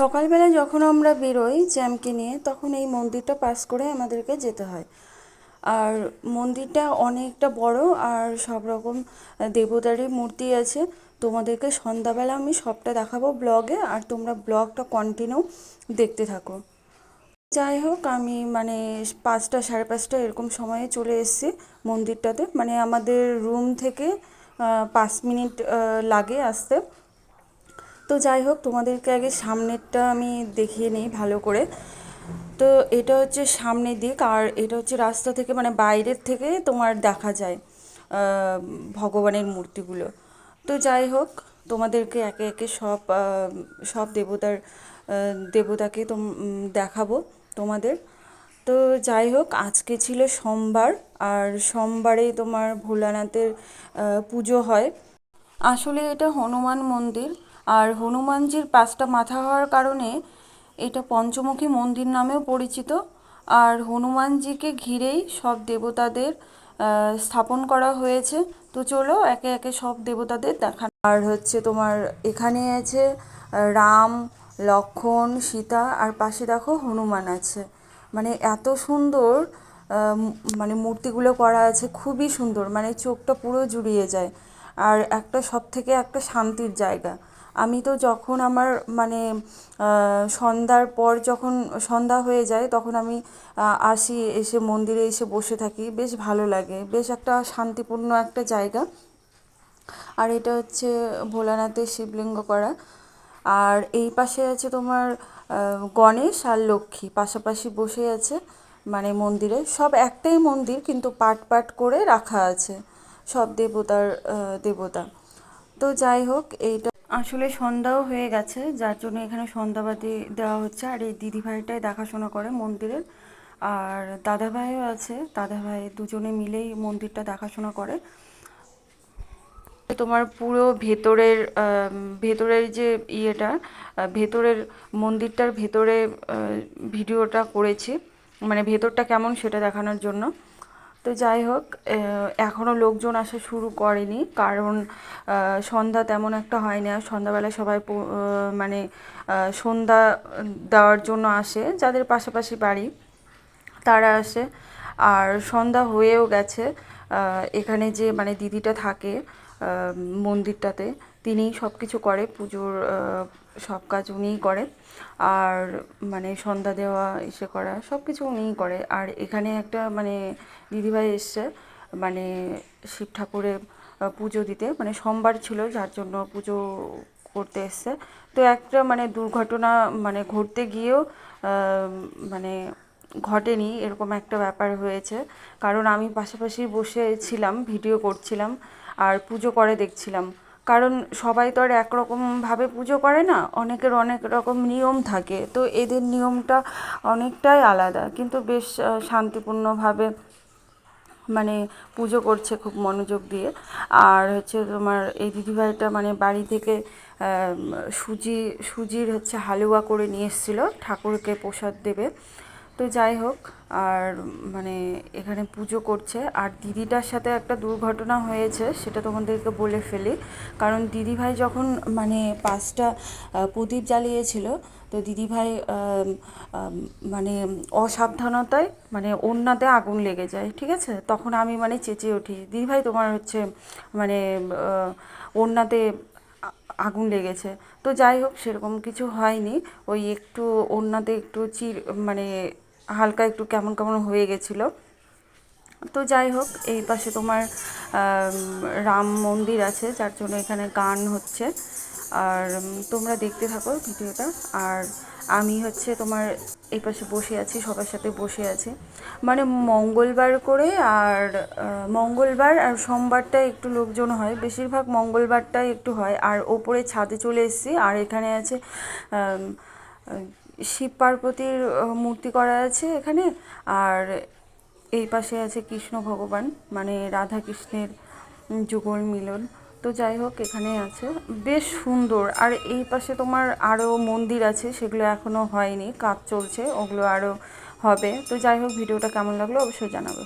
সকালবেলা যখন আমরা বেরোই জ্যামকে নিয়ে, তখন এই মন্দিরটা পাস করে আমাদেরকে যেতে হয়। আর মন্দিরটা অনেকটা বড় আর সব রকম দেবতারই মূর্তি আছে। তোমাদেরকে সন্ধ্যাবেলা আমি সবটা দেখাবো ব্লগে, আর তোমরা ব্লগটা কন্টিনিউ দেখতে থাকো। যাই হোক, আমি মানে পাঁচটা, সাড়ে পাঁচটা এরকম সময়ে চলে এসেছি মন্দিরটাতে। মানে আমাদের রুম থেকে পাঁচ মিনিট লাগে আসতে। তো যাই হোক, তোমাদেরকে আগে সামনেরটা আমি দেখিয়ে নিই ভালো করে। তো এটা হচ্ছে সামনের দিক, আর এটা হচ্ছে রাস্তা থেকে মানে বাইরের থেকে তোমার দেখা যায় ভগবানের মূর্তিগুলো। তো যাই হোক, তোমাদেরকে একে একে সব সব দেবতার দেবতাকে তোম দেখাবো তোমাদের। তো যাই হোক, আজকে ছিল সোমবার, আর সোমবারে তোমার ভোলানাথের পুজো হয়। আসলে এটা হনুমান মন্দির আর হনুমানজির পাঁচটা মাথা হওয়ার কারণে এটা পঞ্চমুখী মন্দির নামেও পরিচিত। আর হনুমানজিকে ঘিরেই সব দেবতাদের স্থাপন করা হয়েছে। তো চলো একে একে সব দেবতাদের দেখা। আর হচ্ছে তোমার এখানে আছে রাম লক্ষ্মণ সীতা আর পাশে দেখো হনুমান আছে। মানে এত সুন্দর মানে মূর্তিগুলো করা আছে, খুবই সুন্দর। মানে চোখটা পুরো জুড়িয়ে যায়। আর একটা সব থেকে একটা শান্তির জায়গা। আমি তো যখন আমার মানে সন্ধ্যার পর যখন সন্ধ্যা হয়ে যায় তখন আমি আসি, এসে মন্দিরে এসে বসে থাকি। বেশ ভালো লাগে। বেশ একটা শান্তিপূর্ণ একটা জায়গা। আর এটা হচ্ছে ভোলানাথের শিবলিঙ্গ করা। আর এই পাশে আছে তোমার গণেশ আর লক্ষ্মী পাশাপাশি বসে আছে মানে মন্দিরে। সব একটাই মন্দির কিন্তু পাট পাট করে রাখা আছে। সব দেবতার দেবতা। তো যাই হোক, এইটা আসলে সন্ধ্যাও হয়ে গেছে, যার জন্য এখানে সন্ধ্যাবাতি দেওয়া হচ্ছে। আর এই দিদিভাইটাই দেখাশোনা করে মন্দিরের। আর দাদাভাইও আছে, দাদাভাই দুজনে মিলেই মন্দিরটা দেখাশোনা করে। তোমার পুরো ভেতরের ভেতরের যে ইয়েটা ভেতরের মন্দিরটার ভেতরে ভিডিওটা করেছি। মানে ভেতরটা কেমন সেটা দেখানোর জন্য। তো যাই হোক আহ, এখনও লোকজন আসা শুরু করেনি। কারণ সন্ধ্যা তেমন একটা হয়নি। আর সন্ধ্যাবেলা সবাই মানে সন্ধ্যা দেওয়ার জন্য আসে যাদের পাশাপাশি বাড়ি। তারা আসে। আর সন্ধ্যা হয়েও গেছে এখানে যে মানে দিদিটা থাকে মন্দিরটাতে। তিনিই সব কিছু করে, পুজোর সব কাজ উনিই করে। আর মানে সন্ধ্যা দেওয়া, এসে করা সব কিছু উনিই করে। আর এখানে একটা মানে দিদিভাই এসছে মানে শিব ঠাকুরের পুজো দিতে। মানে সোমবার ছিল, যার জন্য পুজো করতে এসছে। তো একটা মানে দুর্ঘটনা মানে ঘটতে গিয়েও মানে ঘটেনি, এরকম একটা ব্যাপার হয়েছে। কারণ আমি পাশাপাশি বসে ছিলাম, ভিডিও করছিলাম, আর পুজো করে দেখছিলাম। কারণ সবাই তো আর একরকমভাবে পুজো করে না, অনেকের অনেক রকম নিয়ম থাকে। তো এদের নিয়মটা অনেকটাই আলাদা। কিন্তু বেশ শান্তিপূর্ণভাবে মানে পুজো করছে খুব মনোযোগ দিয়ে। আর হচ্ছে তোমার এই দিদিভাইটা মানে বাড়ি থেকে সুজি, সুজির হচ্ছে হালুয়া করে নিয়ে এসেছিল ঠাকুরকে প্রসাদ দেবে। তো যাই হোক, আর মানে এখানে পুজো করছে। আর দিদিটার সাথে একটা দুর্ঘটনা হয়েছে, সেটা তোমাদেরকে বলে ফেলি। কারণ দিদিভাই যখন মানে পাঁচটা প্রদীপ জ্বালিয়েছিল, তো দিদিভাই মানে অসাবধানতায় মানে ওড়নাতে আগুন লেগে যায়, ঠিক আছে? তখন আমি মানে চেঁচিয়ে উঠি, দিদিভাই, তোমার হচ্ছে মানে আ- আগুন লেগেছে। তো যাই হোক, সেরকম কিছু হয়নি। ওই একটু ওড়নাতে একটু চির মানে হালকা একটু কেমন কেমন হয়ে গেছিল। তো যাই হোক, এই পাশে তোমার রাম মন্দির আছে, যার জন্য এখানে গান হচ্ছে। আর তোমরা দেখতে থাকো ভিডিওটা। আর আমি হচ্ছে তোমার এই পাশে বসে আছি, সবার সাথে বসে আছি। মানে মঙ্গলবার করে আর মঙ্গলবার আর সোমবারটাই একটু লোকজন হয়। বেশিরভাগ মঙ্গলবারটাই একটু হয়। আর ওপরে ছাদে চলে এসেছি। আর এখানে আছে শিব পার্বতীর মূর্তি করা আছে এখানে। আর এই পাশে আছে কৃষ্ণ ভগবান মানে রাধা কৃষ্ণের যুগল মিলন। তো যাই হোক এখানে আছে। বেশ সুন্দর। আর এই পাশে তোমার আরও মন্দির আছে, সেগুলো এখনও হয়নি। কাজ চলছে, ওগুলো আরও হবে। তো যাই হোক, ভিডিওটা কেমন লাগল অবশ্যই জানাবে।